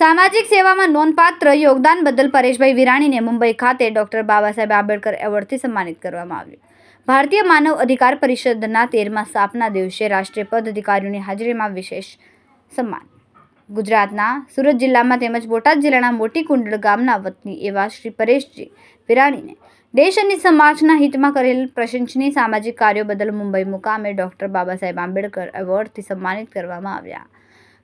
સામાજિક સેવામાં નોંધપાત્ર યોગદાન બદલ પરેશભાઈ વિરાણીને મુંબઈ ખાતે ડોક્ટર બાબા સાહેબ આંબેડકર એવોર્ડથી સન્માનિત કરવામાં આવ્યું. ભારતીય માનવ અધિકાર પરિષદના તેરમા સ્થાપના દિવસે રાષ્ટ્રીય પદ અધિકારીઓની હાજરીમાં વિશેષ સન્માન. ગુજરાતના સુરત જિલ્લામાં તેમજ બોટાદ જિલ્લાના મોટી કુંડળ ગામના વતની એવા શ્રી પરેશજી વિરાણીને દેશ અને સમાજના હિતમાં કરેલ પ્રશંસનીય સામાજિક કાર્યો બદલ મુંબઈ મુકામે ડૉક્ટર બાબા સાહેબ આંબેડકર એવોર્ડથી સન્માનિત કરવામાં આવ્યા.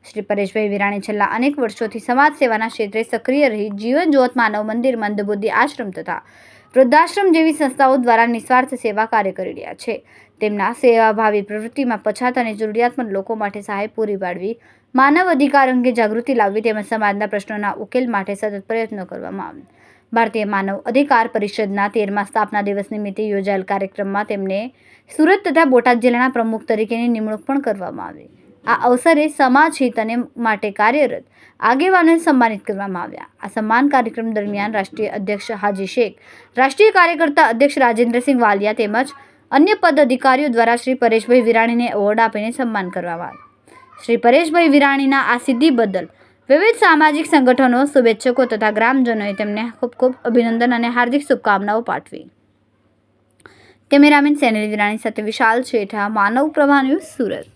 શ્રી પરેશભાઈ વિરાણી છેલ્લા અનેક વર્ષોથી સમાજ સેવાના ક્ષેત્રે સક્રિય રહી જીવન જ્યોત માનવ મંદિર મંદબુદ્ધિ આશ્રમ તથા વૃદ્ધાશ્રમ જેવી સંસ્થાઓ દ્વારા નિસ્વાર્થ સેવા કાર્ય કરી રહ્યા છે. તેમના સેવાભાવી પ્રવૃત્તિમાં પછાત અને જરૂરિયાતમંદ લોકો માટે સહાય પૂરી પાડવી, માનવ અધિકાર અંગે જાગૃતિ લાવવી તેમજ સમાજના પ્રશ્નોના ઉકેલ માટે સતત પ્રયત્નો કરવામાં આવે. ભારતીય માનવ અધિકાર પરિષદના તેરમા સ્થાપના દિવસ નિમિત્તે યોજાયેલ કાર્યક્રમમાં તેમને સુરત તથા બોટાદ જિલ્લાના પ્રમુખ તરીકેની નિમણૂક પણ કરવામાં આવી. આ અવસરે સમાજ હિત અને માટે કાર્યરત આગેવાનોને સન્માનિત કરવામાં આવ્યા. આ સન્માન કાર્યક્રમ દરમિયાન રાષ્ટ્રીય અધ્યક્ષ હાજી શેખ, રાષ્ટ્રીય કાર્યકર્તા અધ્યક્ષ રાજેન્દ્રસિંહ વાલિયા તેમજ અન્ય પદ અધિકારીઓ દ્વારા શ્રી પરેશભાઈ વિરાણીને એવોર્ડ આપીને સન્માન કરવામાં આવ્યું. શ્રી પરેશભાઈ વિરાણીના આ સિદ્ધિ બદલ વિવિધ સામાજિક સંગઠનો, શુભેચ્છકો તથા ગ્રામજનોએ તેમને ખૂબ ખૂબ અભિનંદન અને હાર્દિક શુભકામનાઓ પાઠવી. કેમેરામેન સેનેલી વિરાણી સાથે વિશાલ શેઠા માનવ પ્રભા સુરત.